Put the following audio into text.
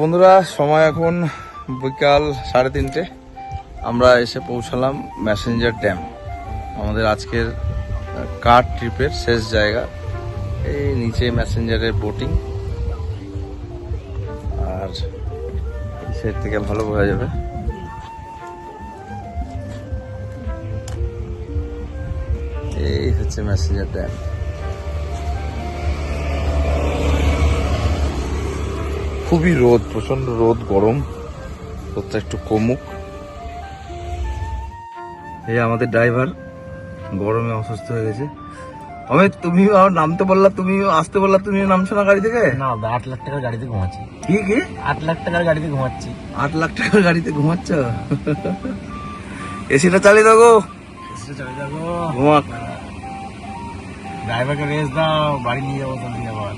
বন্ধুরা, সময় এখন বিকাল সাড়ে তিনটে। আমরা এসে পৌঁছালাম ম্যাসেঞ্জার ড্যাম আমাদের আজকের কার ট্রিপের শেষ জায়গা। এই নিচে ম্যাসেঞ্জারের বোটিং আর সেট থেকে ভালো বোঝা যাবে। এই হচ্ছে ম্যাসেঞ্জার ড্যাম খুবই রোদ প্রচণ্ড রোদ গরম। রোদটা একটু কমুক। এই আমাদের ড্রাইভার গরমে অসুস্থ হয়ে গেছে। অমিত তুমি আমার নামতে বললা তুমি আসতে বললা তুমি নামছো না গাড়ি থেকে? না আট লাখ টাকার গাড়িতে ঘুমাচ্ছি। কি কি? আট লাখ টাকার গাড়িতে ঘুমাচ্ছি। আট লাখ টাকার গাড়িতে ঘুমাচ্ছ? এসিটা চালিয়ে দাও গো। চলে যাব ঘুমাক। ড্রাইভারকে রেস্ট দাও বাড়ি নিয়ে যাব তো নিয়ে আবার।